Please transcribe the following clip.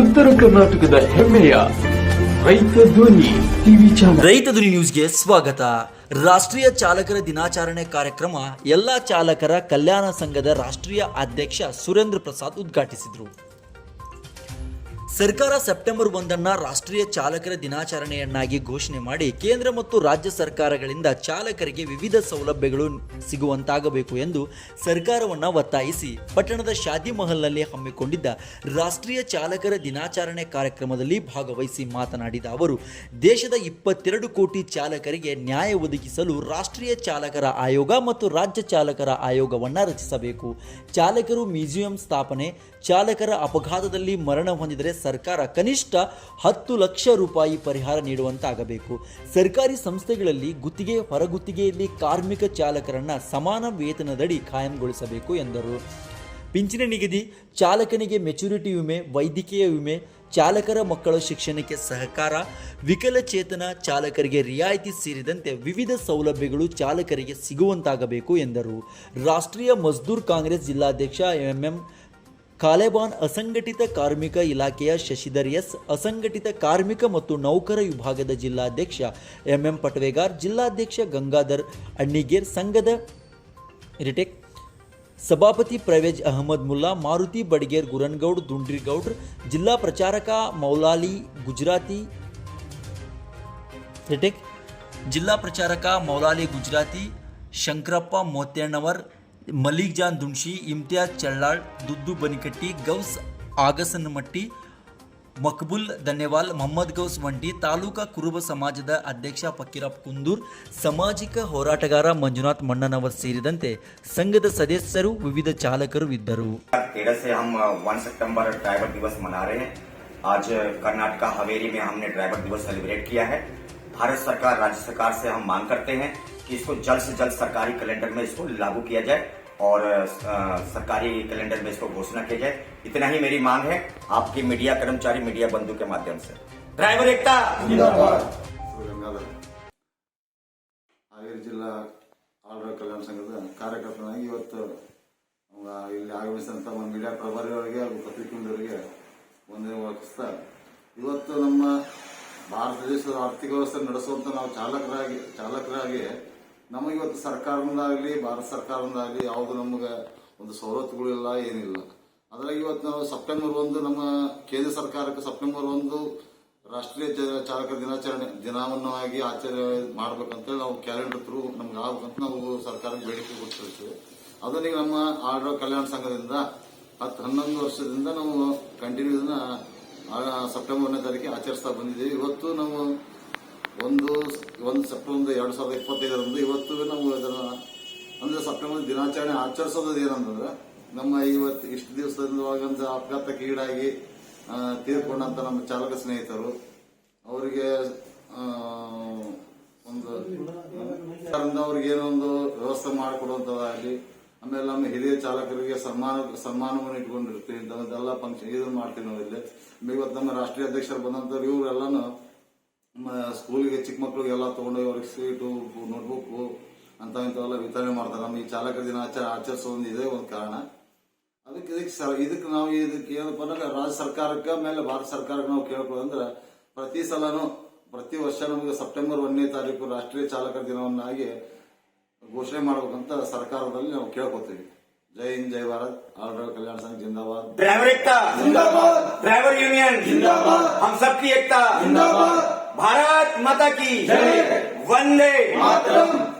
ಉತ್ತರ ಕರ್ನಾಟಕದ ಹೆಮ್ಮೆಯ ರೈತ ಧ್ವನಿ ಟಿವಿ ಚಾನಲ್. ರೈತ ಧ್ವನಿ ನ್ಯೂಸ್ಗೆ ಸ್ವಾಗತ. ರಾಷ್ಟ್ರೀಯ ಚಾಲಕರ ದಿನಾಚರಣೆ ಕಾರ್ಯಕ್ರಮ ಎಲ್ಲ ಚಾಲಕರ ಕಲ್ಯಾಣ ಸಂಘದ ರಾಷ್ಟ್ರೀಯ ಅಧ್ಯಕ್ಷ ಸುರೇಂದ್ರ ಪ್ರಸಾದ್ ಉದ್ಘಾಟಿಸಿದರು. ಸರ್ಕಾರ ಸೆಪ್ಟೆಂಬರ್ ಒಂದನ್ನ ರಾಷ್ಟ್ರೀಯ ಚಾಲಕರ ದಿನಾಚರಣೆಯನ್ನಾಗಿ ಘೋಷಣೆ ಮಾಡಿ ಕೇಂದ್ರ ಮತ್ತು ರಾಜ್ಯ ಸರ್ಕಾರಗಳಿಂದ ಚಾಲಕರಿಗೆ ವಿವಿಧ ಸೌಲಭ್ಯಗಳು ಸಿಗುವಂತಾಗಬೇಕು ಎಂದು ಸರ್ಕಾರವನ್ನು ಒತ್ತಾಯಿಸಿ ಪಟ್ಟಣದ ಶಾದಿ ಮಹಲ್ನಲ್ಲಿ ಹಮ್ಮಿಕೊಂಡಿದ್ದ ರಾಷ್ಟ್ರೀಯ ಚಾಲಕರ ದಿನಾಚರಣೆ ಕಾರ್ಯಕ್ರಮದಲ್ಲಿ ಭಾಗವಹಿಸಿ ಮಾತನಾಡಿದ ಅವರು, ದೇಶದ ಇಪ್ಪತ್ತೆರಡು ಕೋಟಿ ಚಾಲಕರಿಗೆ ನ್ಯಾಯ ಒದಗಿಸಲು ರಾಷ್ಟ್ರೀಯ ಚಾಲಕರ ಆಯೋಗ ಮತ್ತು ರಾಜ್ಯ ಚಾಲಕರ ಆಯೋಗವನ್ನು ರಚಿಸಬೇಕು. ಚಾಲಕರು ಮ್ಯೂಸಿಯಂ ಸ್ಥಾಪನೆ, ಚಾಲಕರ ಅಪಘಾತದಲ್ಲಿ ಮರಣ ಹೊಂದಿದರೆ ಸರ್ಕಾರ ಕನಿಷ್ಠ ಹತ್ತು ಲಕ್ಷ ರೂಪಾಯಿ ಪರಿಹಾರ ನೀಡುವಂತಾಗಬೇಕು. ಸರ್ಕಾರಿ ಸಂಸ್ಥೆಗಳಲ್ಲಿ ಗುತ್ತಿಗೆ ಹೊರಗುತ್ತಿಗೆಯಲ್ಲಿ ಕಾರ್ಮಿಕ ಚಾಲಕರನ್ನು ಸಮಾನ ವೇತನದಡಿ ಕಾಯಂಗೊಳಿಸಬೇಕು ಎಂದರು. ಪಿಂಚಣಿ ನಿಗದಿ, ಚಾಲಕನಿಗೆ ಮೆಚುರಿಟಿ ವಿಮೆ, ವೈದ್ಯಕೀಯ ವಿಮೆ, ಚಾಲಕರ ಮಕ್ಕಳ ಶಿಕ್ಷಣಕ್ಕೆ ಸಹಕಾರ, ವಿಕಲಚೇತನ ಚಾಲಕರಿಗೆ ರಿಯಾಯಿತಿ ಸೇರಿದಂತೆ ವಿವಿಧ ಸೌಲಭ್ಯಗಳು ಚಾಲಕರಿಗೆ ಸಿಗುವಂತಾಗಬೇಕು ಎಂದರು. ರಾಷ್ಟ್ರೀಯ ಮಜ್ದೂರ್ ಕಾಂಗ್ರೆಸ್ ಜಿಲ್ಲಾಧ್ಯಕ್ಷ ಎಂಎಂ ಕಾಲೆಬಾನ್ ಅಸಂಘಟಿತ ಕಾರ್ಮಿಕ ಇಲಾಖೆಯ ಶಶಿಧರ್ ಎಸ್, ಅಸಂಘಟಿತ ಕಾರ್ಮಿಕ ಮತ್ತು ನೌಕರ ವಿಭಾಗದ ಜಿಲ್ಲಾಧ್ಯಕ್ಷ ಎಂಎಂ ಪಟವೇಗಾರ್, ಜಿಲ್ಲಾಧ್ಯಕ್ಷ ಗಂಗಾಧರ್ ಅಣ್ಣಿಗೇರ್, ಸಂಘದ ರಿಟೆಕ್ ಸಭಾಪತಿ ಪ್ರವೇಜ್ ಅಹಮದ್ ಮುಲ್ಲಾ, ಮಾರುತಿ ಬಡ್ಗೇರ್ ಗುರನ್ಗೌಡ್ ದುಂಡ್ರಿಗೌಡ್ರ್ ಜಿಲ್ಲಾ ಪ್ರಚಾರಕ ಮೌಲಾಲಿ ಗುಜರಾತಿ, ರಿಟೆಕ್ ಜಿಲ್ಲಾ ಪ್ರಚಾರಕ Maulali Gujarati, Shankarappa ಮೋತ್ಯಣ್ಣವರ್ Malik John ದುಣ್ಶಿ Imtiaz ಚಳ್ಳಾಳ್ ದುದ್ದು ಬನಿಕಟ್ಟಿ Gauss ಆಗಸನಮಟ್ಟಿ Maqbool ಧನ್ಯವಾಲ್ Mohammed Gauss ಮಂಡಿ ತಾಲೂಕಾ ಕುರುಬ ಸಮಾಜದ ಅಧ್ಯಕ್ಷ ಫಕೀರಪ್ಪ ಕುಂದೂರ್ ಸಾಮಾಜಿಕ ಹೋರಾಟಗಾರ ಮಂಜುನಾಥ್ ಮಣ್ಣನವರ್ ಸೇರಿದಂತೆ ಸಂಘದ ಸದಸ್ಯರು ವಿವಿಧ ಚಾಲಕರು ಇದ್ದರು तेरह से हम वन सितंबर ड्राइवर दिवस मना रहे हैं आज कर्नाटका हवेली में हमने ड्राइवर दिवस सेलिब्रेट किया है भारत सरकार राज्य सरकार से हम मांग करते हैं कि इसको जल्द से जल्द सरकारी कैलेंडर में इसको लागू किया जाए और अ, सरकारी कैलेंडर में इसको घोषणा किया जाए इतना ही मेरी मांग है आपकी मीडिया कर्मचारी मीडिया बंधु के माध्यम से ड्राइवर एकता ಗಂಗಾಧರ್ ಹಾವೇರಿ ಜಿಲ್ಲಾ ಆಳ್ವಾರ್ ಕಲ್ಯಾಣ ಸಂಘದ ಕಾರ್ಯಕರ್ತನಾಗಿ ಇವತ್ತು ಅವ ಇಲ್ಲಿ ಆಗಮಿಸಿದಂಥ ನಮ್ಮ ಮೀಡಿಯಾ ಪ್ರಭಾರಿಯವರಿಗೆ ಹಾಗೂ ಪತ್ರಿಕೆಯವರಿಗೆ ಒಂದೇ ಒಳಗಿಸ್ತಾ ಇವತ್ತು ನಮ್ಮ ಭಾರತ ದೇಶದ ಆರ್ಥಿಕ ವ್ಯವಸ್ಥೆ ನಡೆಸುವಂತ ನಾವು ಚಾಲಕರಾಗಿ ಚಾಲಕರಾಗಿ ನಮಗೆ ಇವತ್ತು ಸರ್ಕಾರದಿಂದಾಗಲಿ ಭಾರತ ಸರ್ಕಾರದಿಂದಾಗಲಿ ಯಾವುದು ನಮಗೆ ಒಂದು ಸವಲತ್ತುಗಳಿಲ್ಲ ಏನಿಲ್ಲ. ಅದ್ರಾಗ ಇವತ್ತು ನಾವು ಸೆಪ್ಟೆಂಬರ್ ಒಂದು ನಮ್ಮ ಕೇಂದ್ರ ಸರ್ಕಾರಕ್ಕೆ ಸೆಪ್ಟೆಂಬರ್ ಒಂದು ರಾಷ್ಟ್ರೀಯ ಚಾಲಕ ದಿನಾಚರಣೆ ದಿನವನ್ನಾಗಿ ಆಚರಣೆ ಮಾಡ್ಬೇಕಂತೇಳಿ ನಾವು ಕ್ಯಾಲೆಂಡರ್ ಥ್ರೂ ನಮ್ಗೆ ಆಗ್ಬೇಕಂತ ನಾವು ಸರ್ಕಾರಕ್ಕೆ ಬೇಡಿಕೆ ಕೊಟ್ಟಿರ್ತೀವಿ. ಅದನ್ನ ಈಗ ನಮ್ಮ ಆಡೋ ಕಲ್ಯಾಣ ಸಂಘದಿಂದ ಹತ್ತು ಹನ್ನೊಂದು ವರ್ಷದಿಂದ ನಾವು ಕಂಟಿನ್ಯೂ ಇದನ್ನ ಆ, ಸೆಪ್ಟೆಂಬರ್ ಒಂದನೇ ತಾರೀಕಿಗೆ ಆಚರಿಸ್ತಾ ಬಂದಿದ್ದೀವಿ. ಇವತ್ತು ನಾವು ಒಂದು ಒಂದು ಸೆಪ್ಟೆಂಬರ್ ಎರಡು ಸಾವಿರದ ಇಪ್ಪತ್ತೈದರಂದು ಇವತ್ತು ನಾವು ಅಂದ್ರೆ ಸೆಪ್ಟೆಂಬರ್ ದಿನಾಚರಣೆ ಆಚರಿಸೋದು ಏನಂತಂದ್ರೆ ನಮ್ಮ ಇವತ್ತು ಇಷ್ಟು ದಿವಸದಿಂದ ಒಂದು ಅಪಘಾತಕ್ಕೆ ಈಡಾಗಿ ಆ, ತೀರ್ಕೊಂಡಂತ ನಮ್ಮ ಚಾಲಕ ಸ್ನೇಹಿತರು. ಅವರಿಗೆ ಒಂದು ಅವ್ರಿಗೆ ಏನೊಂದು ಒಂದು ವ್ಯವಸ್ಥೆ ಮಾಡಿಕೊಡುವಂತದಾಗಲಿ ಆಮೇಲೆ ನಮ್ಮ ಹಿರಿಯ ಚಾಲಕರಿಗೆ ಸನ್ಮಾನ ಸನ್ಮಾನವನ್ನು ಇಟ್ಕೊಂಡಿರ್ತೀವಿ. ಇಂಥದ್ದೆಲ್ಲ ಫಂಕ್ಷನ್ ಇದನ್ನು ಮಾಡ್ತೀವಿ ನಾವು ಇಲ್ಲಿ ಇವತ್ತು ನಮ್ಮ ರಾಷ್ಟ್ರೀಯ ಅಧ್ಯಕ್ಷರು ಬಂದಂತವ್ರು ಇವರೆಲ್ಲಾನು ಸ್ಕೂಲಿಗೆ ಚಿಕ್ಕ ಮಕ್ಕಳಿಗೆಲ್ಲ ತಗೊಂಡೋಗಿ ಅವ್ರಿಗೆ ಸ್ವೀಟು ನೋಟ್ಬುಕ್ ಅಂತ ಇಂಥವೆಲ್ಲ ವಿತರಣೆ ಮಾಡ್ತಾರೆ ನಮ್ಮ ಈ ಚಾಲಕ ದಿನ ಆಚ- ಆಚರಿಸೋದು ಇದೇ ಒಂದು ಕಾರಣ ಅದಕ್ಕೆ ಇದಕ್ಕೆ ಸರ್ ಇದಕ್ಕೆ ನಾವು ಇದಕ್ಕೆ ಏನಪ್ಪ ಅಂದ್ರೆ ರಾಜ್ಯ ಸರ್ಕಾರಕ್ಕೆ ಆಮೇಲೆ ಭಾರತ ಸರ್ಕಾರಕ್ಕೆ ನಾವು ಕೇಳ್ಕೊಳ್ಳೋದಂದ್ರೆ ಪ್ರತಿ ಸಲನು ಪ್ರತಿ ವರ್ಷ ನಮಗೆ ಸೆಪ್ಟೆಂಬರ್ ಒಂದನೇ ತಾರೀಕು ರಾಷ್ಟ್ರೀಯ ಚಾಲಕರ ದಿನವನ್ನಾಗಿ ಘೋಷಣೆ ಮಾಡ್ಬೇಕಂತ ಸರ್ಕಾರದಲ್ಲಿ ನಾವು ಕೇಳ್ಕೊತೀವಿ ಜೈ ಹಿಂದ್ ಜೈ ಭಾರತ್ ಆಲ್ರ ಕಲ್ಯಾಣ ಸಂಘ ಜಿಂದಾಬಾದ್ ड्राइवर एकता जिंदाबाद ड्राइवर यूनियन जिंदाबाद हम सबकी एकता जिंदाबाद भारत माता की। वंदे मातरम।